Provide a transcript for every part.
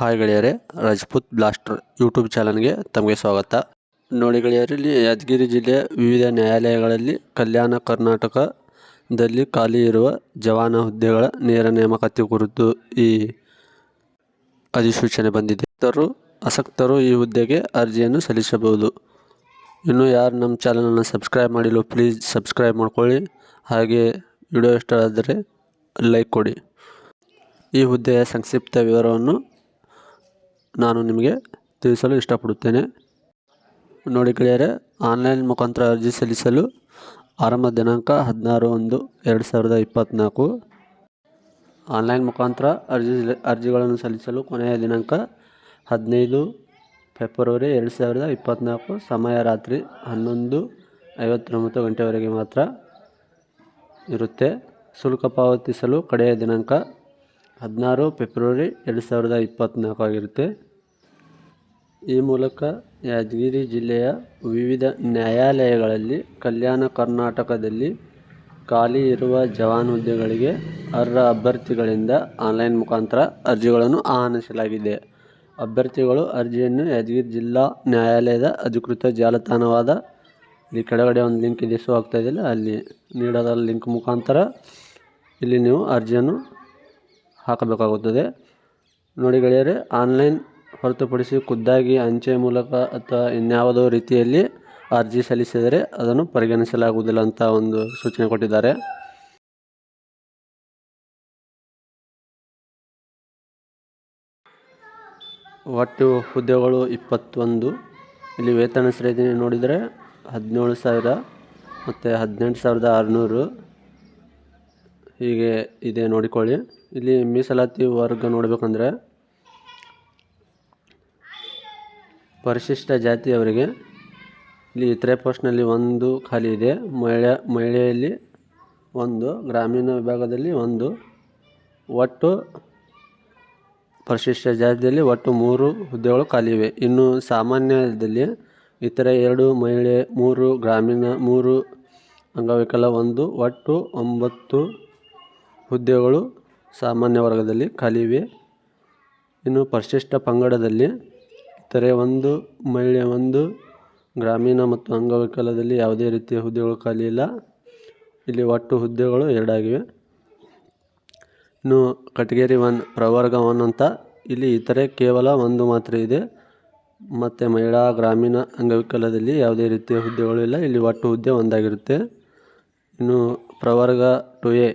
Hi ಗೆಳೆಯರೆ, Rajput blaster YouTube ಚಾನಲ್ಗೆ ತಮಗೆ ಸ್ವಾಗತ. ನೋಡಿ ಗೆಳೆಯರಲ್ಲಿ ಯಾದಗಿರಿ ಜಿಲ್ಲೆಯ ವಿವಿಧ ನ್ಯಾಯಾಲಯಗಳಲ್ಲಿ ಕಲ್ಯಾಣ ಕರ್ನಾಟಕದಲ್ಲಿ ಖಾಲಿ ಇರುವ ಜವಾನ ಹುದ್ದೆಗಳ ನೇರ ನೇಮಕಾತಿ ಕುರಿತು ಈ ಅಧಿಸೂಚನೆ ಬಂದಿದೆ. ಆಸಕ್ತರು ಆಸಕ್ತರು ಈ ಹುದ್ದೆಗೆ ಅರ್ಜಿಯನ್ನು ಸಲ್ಲಿಸಬಹುದು. ಇನ್ನು ಯಾರು ನಮ್ಮ ಚಾನಲನ್ನು ಸಬ್ಸ್ಕ್ರೈಬ್ ಮಾಡಿಲ್ಲ, ಪ್ಲೀಸ್ ಸಬ್ಸ್ಕ್ರೈಬ್ ಮಾಡ್ಕೊಳ್ಳಿ. ಹಾಗೆ ವಿಡಿಯೋ ಇಷ್ಟ ಆದರೆ ಲೈಕ್ ಕೊಡಿ. ಈ ಹುದ್ದೆಯ ಸಂಕ್ಷಿಪ್ತ ವಿವರವನ್ನು ನಾನು ನಿಮಗೆ ತಿಳಿಸಲು ಇಷ್ಟಪಡುತ್ತೇನೆ. ನೋಡಿ ಗೆಳೆಯರೆ, ಆನ್ಲೈನ್ ಮುಖಾಂತರ ಅರ್ಜಿ ಸಲ್ಲಿಸಲು ಆರಂಭ ದಿನಾಂಕ ಹದಿನಾರು ಒಂದು ಎರಡು ಸಾವಿರದ ಇಪ್ಪತ್ತ್ನಾಲ್ಕು. ಆನ್ಲೈನ್ ಮುಖಾಂತರ ಅರ್ಜಿ ಅರ್ಜಿಗಳನ್ನು ಸಲ್ಲಿಸಲು ಕೊನೆಯ ದಿನಾಂಕ ಹದಿನೈದು ಫೆಬ್ರವರಿ ಎರಡು ಸಾವಿರದ ಇಪ್ಪತ್ತ್ನಾಲ್ಕು, ಸಮಯ ರಾತ್ರಿ ಹನ್ನೊಂದು ಐವತ್ತೊಂಬತ್ತು ಗಂಟೆವರೆಗೆ ಮಾತ್ರ ಇರುತ್ತೆ. ಶುಲ್ಕ ಪಾವತಿಸಲು ಕಡೆಯ ದಿನಾಂಕ ಹದಿನಾರು ಫೆಬ್ರವರಿ ಎರಡು ಸಾವಿರದ ಇಪ್ಪತ್ತ್ನಾಲ್ಕು ಆಗಿರುತ್ತೆ. ಈ ಮೂಲಕ ಯಾದಗಿರಿ ಜಿಲ್ಲೆಯ ವಿವಿಧ ನ್ಯಾಯಾಲಯಗಳಲ್ಲಿ ಕಲ್ಯಾಣ ಕರ್ನಾಟಕದಲ್ಲಿ ಖಾಲಿ ಇರುವ ಜವಾನ್ ಹುದ್ದೆಗಳಿಗೆ ಅರ್ಹ ಅಭ್ಯರ್ಥಿಗಳಿಂದ ಆನ್ಲೈನ್ ಮುಖಾಂತರ ಅರ್ಜಿಗಳನ್ನು ಆಹ್ವಾನಿಸಲಾಗಿದೆ. ಅಭ್ಯರ್ಥಿಗಳು ಅರ್ಜಿಯನ್ನು ಯಾದಗಿರಿ ಜಿಲ್ಲಾ ನ್ಯಾಯಾಲಯದ ಅಧಿಕೃತ ಜಾಲತಾಣವಾದ ಇಲ್ಲಿ ಕೆಳಗಡೆ ಒಂದು ಲಿಂಕ್ ಇದೆ ಶೋ ಆಗ್ತಾ ಇದೆಯಲ್ಲ ಅಲ್ಲಿ ನೀಡೋದ ಲಿಂಕ್ ಮುಖಾಂತರ ಇಲ್ಲಿ ನೀವು ಅರ್ಜಿಯನ್ನು ಹಾಕಬೇಕಾಗುತ್ತದೆ. ನೋಡಿ ಗೆಳೆಯರೆ, ಆನ್ಲೈನ್ ಹೊರತುಪಡಿಸಿ ಖುದ್ದಾಗಿ ಅಂಚೆ ಮೂಲಕ ಅಥವಾ ಇನ್ಯಾವುದೋ ರೀತಿಯಲ್ಲಿ ಅರ್ಜಿ ಸಲ್ಲಿಸಿದರೆ ಅದನ್ನು ಪರಿಗಣಿಸಲಾಗುವುದಿಲ್ಲ ಅಂತ ಒಂದು ಸೂಚನೆ ಕೊಟ್ಟಿದ್ದಾರೆ. ಒಟ್ಟು ಹುದ್ದೆಗಳು ಇಪ್ಪತ್ತೊಂದು. ಇಲ್ಲಿ ವೇತನ ಶ್ರೇಣಿ ನೋಡಿದರೆ ಹದಿನೇಳು ಸಾವಿರ ಮತ್ತು ಹದಿನೆಂಟು ಸಾವಿರದ ಆರುನೂರು. ಹೀಗೆ ಇದೆ ನೋಡಿಕೊಳ್ಳಿ. ಇಲ್ಲಿ ಮೀಸಲಾತಿ ವರ್ಗ ನೋಡಬೇಕಂದ್ರೆ ಪರಿಶಿಷ್ಟ ಜಾತಿಯವರಿಗೆ ಇಲ್ಲಿ ಇತರೆ ಪೋಸ್ಟ್ನಲ್ಲಿ ಒಂದು ಖಾಲಿ ಇದೆ. ಮಹಿಳೆ, ಮಹಿಳೆಯಲ್ಲಿ ಒಂದು, ಗ್ರಾಮೀಣ ವಿಭಾಗದಲ್ಲಿ ಒಂದು, ಒಟ್ಟು ಪರಿಶಿಷ್ಟ ಜಾತಿಯಲ್ಲಿ ಒಟ್ಟು ಮೂರು ಹುದ್ದೆಗಳು ಖಾಲಿ ಇವೆ. ಇನ್ನು ಸಾಮಾನ್ಯದಲ್ಲಿ ಇತರ ಎರಡು ಮಹಿಳೆ, ಮೂರು ಗ್ರಾಮೀಣ, ಮೂರು ಅಂಗವಿಕಲ, ಒಂದು, ಒಟ್ಟು ಒಂಬತ್ತು ಹುದ್ದೆಗಳು ಸಾಮಾನ್ಯ ವರ್ಗದಲ್ಲಿ ಖಾಲಿ ಇವೆ. ಇನ್ನು ಪರಿಶಿಷ್ಟ ಪಂಗಡದಲ್ಲಿ ಇತರೆ ಒಂದು ಮಹಿಳೆ ಒಂದು ಗ್ರಾಮೀಣ ಮತ್ತು ಅಂಗವಿಕಲದಲ್ಲಿ ಯಾವುದೇ ರೀತಿಯ ಹುದ್ದೆಗಳು ಖಾಲಿ ಇಲ್ಲ. ಇಲ್ಲಿ ಒಟ್ಟು ಹುದ್ದೆಗಳು ಎರಡಾಗಿವೆ. ಇನ್ನು ಕಟಗೇರಿ ಒನ್ ಪ್ರವರ್ಗ ಒನ್ ಅಂತ. ಇಲ್ಲಿ ಇತರೆ ಕೇವಲ ಒಂದು ಮಾತ್ರ ಇದೆ. ಮತ್ತು ಮಹಿಳಾ, ಗ್ರಾಮೀಣ ಅಂಗವಿಕಲದಲ್ಲಿ ಯಾವುದೇ ರೀತಿಯ ಹುದ್ದೆಗಳು ಇಲ್ಲ. ಇಲ್ಲಿ ಒಟ್ಟು ಹುದ್ದೆ ಒಂದಾಗಿರುತ್ತೆ. ಇನ್ನು ಪ್ರವರ್ಗ ಟು ಎ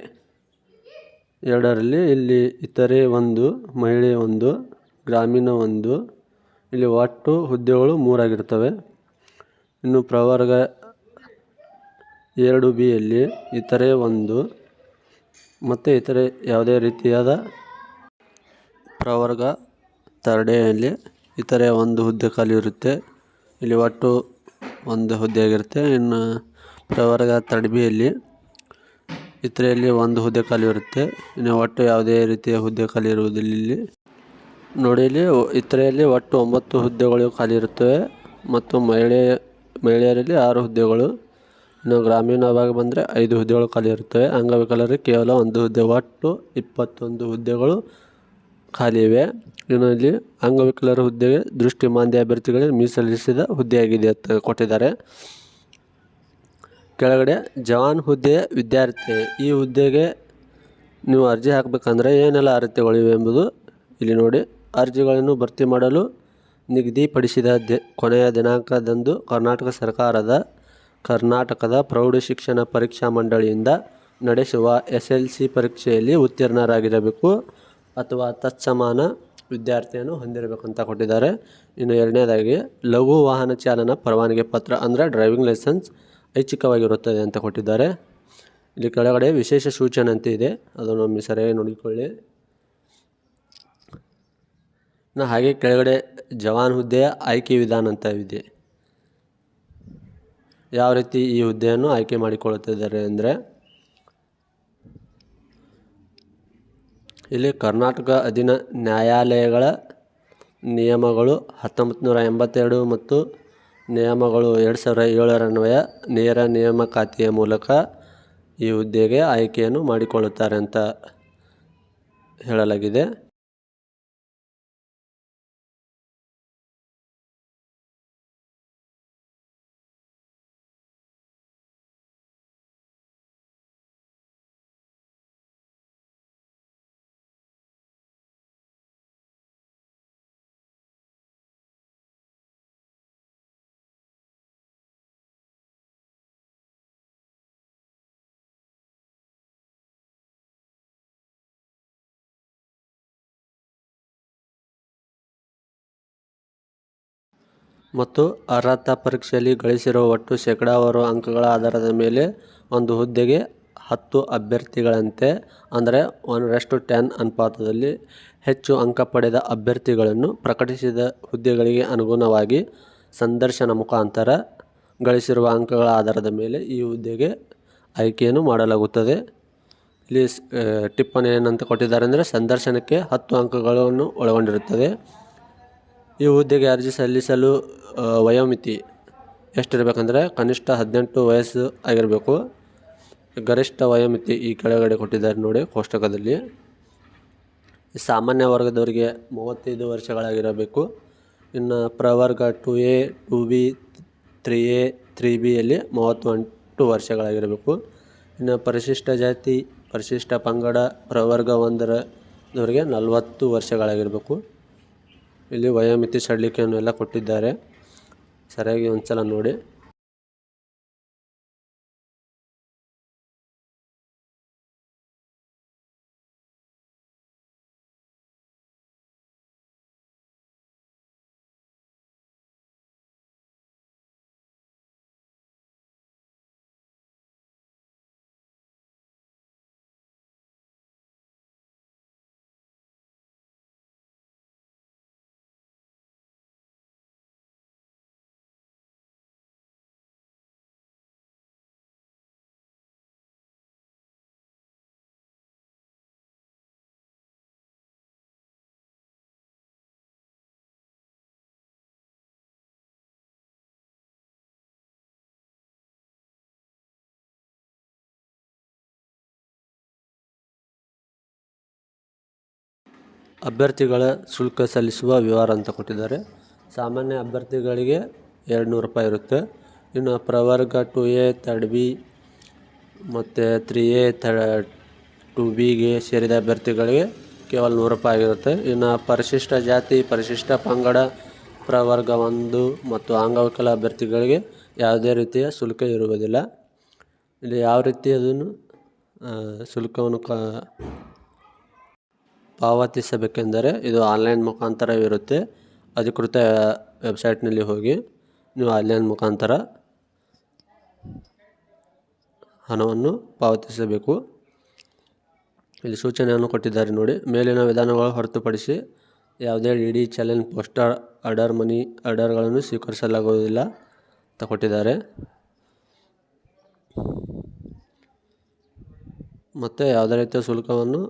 ಎರಡರಲ್ಲಿ ಇಲ್ಲಿ ಇತರೆ ಒಂದು, ಮಹಿಳೆ ಒಂದು, ಗ್ರಾಮೀಣ ಒಂದು ಇಲ್ಲಿ ಒಟ್ಟು ಹುದ್ದೆಗಳು ಮೂರಾಗಿರ್ತವೆ ಇನ್ನು ಪ್ರವರ್ಗ ಎರಡು ಬಿಯಲ್ಲಿ ಇತರೆ ಒಂದು, ಮತ್ತು ಇತರೆ ಯಾವುದೇ ರೀತಿಯಾದ ಪ್ರವರ್ಗ ತರ್ಡೆಯಲ್ಲಿ ಇತರೆ ಒಂದು ಹುದ್ದೆ ಖಾಲಿ ಇರುತ್ತೆ. ಇಲ್ಲಿ ಒಟ್ಟು ಒಂದು ಹುದ್ದೆ ಆಗಿರುತ್ತೆ. ಇನ್ನು ಪ್ರವರ್ಗ ತರ್ಡ್ ಬಿಯಲ್ಲಿ ಇತರೆಯಲ್ಲಿ ಒಂದು ಹುದ್ದೆ ಖಾಲಿ ಇರುತ್ತೆ. ಇನ್ನು ಒಟ್ಟು ಯಾವುದೇ ರೀತಿಯ ಹುದ್ದೆ ಖಾಲಿ ಇರುವುದಿಲ್ಲ ಇಲ್ಲಿ. ನೋಡಿ ಇಲ್ಲಿ ಇತರೆಯಲ್ಲಿ ಒಟ್ಟು ಒಂಬತ್ತು ಹುದ್ದೆಗಳು ಖಾಲಿ ಇರುತ್ತವೆ ಮತ್ತು ಮಹಿಳೆ, ಮಹಿಳೆಯರಲ್ಲಿ ಆರು ಹುದ್ದೆಗಳು. ಇನ್ನು ಗ್ರಾಮೀಣ ಭಾಗ ಬಂದರೆ ಐದು ಹುದ್ದೆಗಳು ಖಾಲಿ ಇರುತ್ತವೆ. ಅಂಗವಿಕಲರಿಗೆ ಕೇವಲ ಒಂದು ಹುದ್ದೆ, ಒಟ್ಟು ಇಪ್ಪತ್ತೊಂದು ಹುದ್ದೆಗಳು ಖಾಲಿ ಇವೆ. ಇನ್ನು ಇಲ್ಲಿ ಅಂಗವಿಕಲರ ಹುದ್ದೆಗೆ ದೃಷ್ಟಿ ಮಾಂದ್ಯ ಅಭ್ಯರ್ಥಿಗಳಿಗೆ ಮೀಸಲಿಸಿದ ಹುದ್ದೆಯಾಗಿದೆ ಅಂತ ಕೊಟ್ಟಿದ್ದಾರೆ. ಕೆಳಗಡೆ, ಜವಾನ್ ಹುದ್ದೆ ವಿದ್ಯಾರ್ಥಿ, ಈ ಹುದ್ದೆಗೆ ನೀವು ಅರ್ಜಿ ಹಾಕಬೇಕಂದ್ರೆ ಏನೆಲ್ಲ ಅರ್ಹತೆಗಳಿವೆ ಎಂಬುದು ಇಲ್ಲಿ ನೋಡಿ. ಅರ್ಜಿಗಳನ್ನು ಭರ್ತಿ ಮಾಡಲು ನಿಗದಿಪಡಿಸಿದ ದಿ, ಕೊನೆಯ ದಿನಾಂಕದಂದು ಕರ್ನಾಟಕ ಸರ್ಕಾರದ, ಕರ್ನಾಟಕದ ಪ್ರೌಢಶಿಕ್ಷಣ ಪರೀಕ್ಷಾ ಮಂಡಳಿಯಿಂದ ನಡೆಸುವ ಎಸ್ ಎಲ್ ಸಿ ಪರೀಕ್ಷೆಯಲ್ಲಿ ಉತ್ತೀರ್ಣರಾಗಿರಬೇಕು ಅಥವಾ ತತ್ಸಮಾನ ವಿದ್ಯಾರ್ಥಿಯನ್ನು ಹೊಂದಿರಬೇಕಂತ ಕೊಟ್ಟಿದ್ದಾರೆ. ಇನ್ನು ಎರಡನೇದಾಗಿ, ಲಘು ವಾಹನ ಚಾಲನ ಪರವಾನಗಿ ಪತ್ರ ಅಂದರೆ ಡ್ರೈವಿಂಗ್ ಲೈಸೆನ್ಸ್ ಐಚ್ಛಿಕವಾಗಿರುತ್ತದೆ ಅಂತ ಕೊಟ್ಟಿದ್ದಾರೆ. ಇಲ್ಲಿ ಕೆಳಗಡೆ ವಿಶೇಷ ಸೂಚನೆ ಅಂತ ಇದೆ. ಅದನ್ನು ಒಮ್ಮೆ ಸರಿಯಾಗಿ ನೋಡಿಕೊಳ್ಳಿ. ಹಾಗೆ ಕೆಳಗಡೆ ಜವಾನ್ ಹುದ್ದೆಯ ಆಯ್ಕೆ ವಿಧಾನ ಅಂತ ಇದೆ. ಯಾವ ರೀತಿ ಈ ಹುದ್ದೆಯನ್ನು ಆಯ್ಕೆ ಮಾಡಿಕೊಳ್ಳುತ್ತಿದ್ದಾರೆ ಅಂದರೆ, ಇಲ್ಲಿ ಕರ್ನಾಟಕ ಅಧೀನ ನ್ಯಾಯಾಲಯಗಳ ನಿಯಮಗಳು ಹತ್ತೊಂಬತ್ತು ನೂರ ಎಂಬತ್ತೆರಡು ಮತ್ತು ನಿಯಮಗಳು ಎರಡು ಸಾವಿರ ಏಳರನ್ವಯ ನೇರ ನೇಮಕಾತಿಯ ಮೂಲಕ ಈ ಹುದ್ದೆಗೆ ಆಯ್ಕೆಯನ್ನು ಮಾಡಿಕೊಳ್ಳುತ್ತಾರೆ ಅಂತ ಹೇಳಲಾಗಿದೆ. ಮತ್ತು ಅರ್ಹತಾ ಪರೀಕ್ಷೆಯಲ್ಲಿ ಗಳಿಸಿರುವ ಒಟ್ಟು ಶೇಕಡಾವಾರು ಅಂಕಗಳ ಆಧಾರದ ಮೇಲೆ ಒಂದು ಹುದ್ದೆಗೆ ಹತ್ತು ಅಭ್ಯರ್ಥಿಗಳಂತೆ, ಅಂದರೆ ಒನ್ ರೆಸ್ಟು ಟೆನ್ ಅನುಪಾತದಲ್ಲಿ ಹೆಚ್ಚು ಅಂಕ ಪಡೆದ ಅಭ್ಯರ್ಥಿಗಳನ್ನು ಪ್ರಕಟಿಸಿದ ಹುದ್ದೆಗಳಿಗೆ ಅನುಗುಣವಾಗಿ ಸಂದರ್ಶನ ಮುಖಾಂತರ ಗಳಿಸಿರುವ ಅಂಕಗಳ ಆಧಾರದ ಮೇಲೆ ಈ ಹುದ್ದೆಗೆ ಆಯ್ಕೆಯನ್ನು ಮಾಡಲಾಗುತ್ತದೆ. ಇಲ್ಲಿ ಟಿಪ್ಪಣಿ ಏನಂತ ಕೊಟ್ಟಿದ್ದಾರೆ ಅಂದರೆ ಸಂದರ್ಶನಕ್ಕೆ ಹತ್ತು ಅಂಕಗಳನ್ನು ಒಳಗೊಂಡಿರುತ್ತದೆ. ಈ ಹುದ್ದೆಗೆ ಅರ್ಜಿ ಸಲ್ಲಿಸಲು ವಯೋಮಿತಿ ಎಷ್ಟಿರಬೇಕಂದ್ರೆ ಕನಿಷ್ಠ ಹದಿನೆಂಟು ವಯಸ್ಸು ಆಗಿರಬೇಕು. ಗರಿಷ್ಠ ವಯೋಮಿತಿ ಈ ಕೆಳಗಡೆ ಕೊಟ್ಟಿದ್ದಾರೆ ನೋಡಿ ಕೋಷ್ಟಕದಲ್ಲಿ. ಸಾಮಾನ್ಯ ವರ್ಗದವರಿಗೆ ಮೂವತ್ತೈದು ವರ್ಷಗಳಾಗಿರಬೇಕು. ಇನ್ನು ಪ್ರವರ್ಗ two A, two B, three A, three ಬಿಯಲ್ಲಿ ಮೂವತ್ತೆಂಟು ವರ್ಷಗಳಾಗಿರಬೇಕು. ಇನ್ನು ಪರಿಶಿಷ್ಟ ಜಾತಿ, ಪರಿಶಿಷ್ಟ ಪಂಗಡ, ಪ್ರವರ್ಗ ಒಂದರವರಿಗೆ ನಲವತ್ತು ವರ್ಷಗಳಾಗಿರಬೇಕು. ಇಲ್ಲಿ ವಯೋಮಿತಿ ಸಡಿಲಿಕೆಯನ್ನು ಎಲ್ಲ ಕೊಟ್ಟಿದ್ದಾರೆ. ಸರಿಯಾಗಿ ಒಂದ್ಸಲ ನೋಡಿ. ಅಭ್ಯರ್ಥಿಗಳ ಶುಲ್ಕ ಸಲ್ಲಿಸುವ ವಿವರ ಅಂತ ಕೊಟ್ಟಿದ್ದಾರೆ. ಸಾಮಾನ್ಯ ಅಭ್ಯರ್ಥಿಗಳಿಗೆ ಎರಡು ನೂರು ರೂಪಾಯಿ ಇರುತ್ತೆ. ಇನ್ನು ಪ್ರವರ್ಗ ಟು ಎ ತರ್ಡ್ ಬಿ ಮತ್ತು ತ್ರೀ ಎ ತ ಟು ಬಿಗೆ ಸೇರಿದ ಅಭ್ಯರ್ಥಿಗಳಿಗೆ ಕೇವಲ ನೂರು ರೂಪಾಯಿ ಆಗಿರುತ್ತೆ. ಇನ್ನು ಪರಿಶಿಷ್ಟ ಜಾತಿ, ಪರಿಶಿಷ್ಟ ಪಂಗಡ, ಪ್ರವರ್ಗ ಒಂದು ಮತ್ತು ಅಂಗವಿಕಲ ಅಭ್ಯರ್ಥಿಗಳಿಗೆ ಯಾವುದೇ ರೀತಿಯ ಶುಲ್ಕ ಇರುವುದಿಲ್ಲ. ಇಲ್ಲಿ ಯಾವ ರೀತಿ ಅದನ್ನು ಶುಲ್ಕವನ್ನು ಕ ಪಾವತಿಸಬೇಕೆಂದರೆ ಇದು ಆನ್ಲೈನ್ ಮುಖಾಂತರವಿರುತ್ತೆ. ಅಧಿಕೃತ ವೆಬ್ಸೈಟ್ನಲ್ಲಿ ಹೋಗಿ ನೀವು ಆನ್ಲೈನ್ ಮುಖಾಂತರ ಹಣವನ್ನು ಪಾವತಿಸಬೇಕು. ಇಲ್ಲಿ ಸೂಚನೆಯನ್ನು ಕೊಟ್ಟಿದ್ದಾರೆ ನೋಡಿ. ಮೇಲಿನ ವಿಧಾನಗಳು ಹೊರತುಪಡಿಸಿ ಯಾವುದೇ D D challenge poster, order, money ಆರ್ಡರ್ಗಳನ್ನು ಸ್ವೀಕರಿಸಲಾಗುವುದಿಲ್ಲ ಅಂತ ಕೊಟ್ಟಿದ್ದಾರೆ. ಮತ್ತು ಯಾವುದೇ ರೀತಿಯ ಶುಲ್ಕವನ್ನು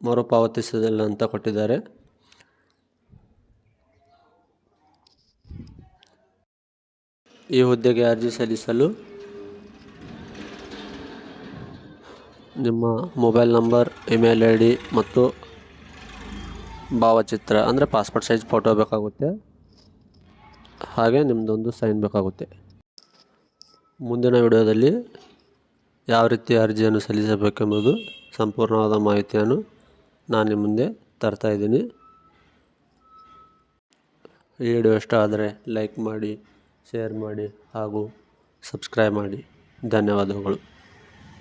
ಮರುಪಾವತಿಸುವುದಿಲ್ಲ ಅಂತ ಕೊಟ್ಟಿದ್ದಾರೆ. ಈ ಹುದ್ದೆಗೆ ಅರ್ಜಿ ಸಲ್ಲಿಸಲು ನಿಮ್ಮ mobile number, email I D ಮತ್ತು ಭಾವಚಿತ್ರ, ಅಂದರೆ ಪಾಸ್ಪೋರ್ಟ್ ಸೈಜ್ ಫೋಟೋ ಬೇಕಾಗುತ್ತೆ. ಹಾಗೆ ನಿಮ್ಮದೊಂದು ಸೈನ್ ಬೇಕಾಗುತ್ತೆ. ಮುಂದಿನ ವಿಡಿಯೋದಲ್ಲಿ ಯಾವ ರೀತಿ ಅರ್ಜಿಯನ್ನು ಸಲ್ಲಿಸಬೇಕೆಂಬುದು ಸಂಪೂರ್ಣವಾದ ಮಾಹಿತಿಯನ್ನು ನಾನು ನಿಮ್ಮ ಮುಂದೆ ತರ್ತಾ ಇದ್ದೀನಿ. ಈ ವಿಡಿಯೋ ಇಷ್ಟ ಆದರೆ ಲೈಕ್ ಮಾಡಿ, ಶೇರ್ ಮಾಡಿ ಹಾಗೂ ಸಬ್ಸ್ಕ್ರೈಬ್ ಮಾಡಿ. ಧನ್ಯವಾದಗಳು.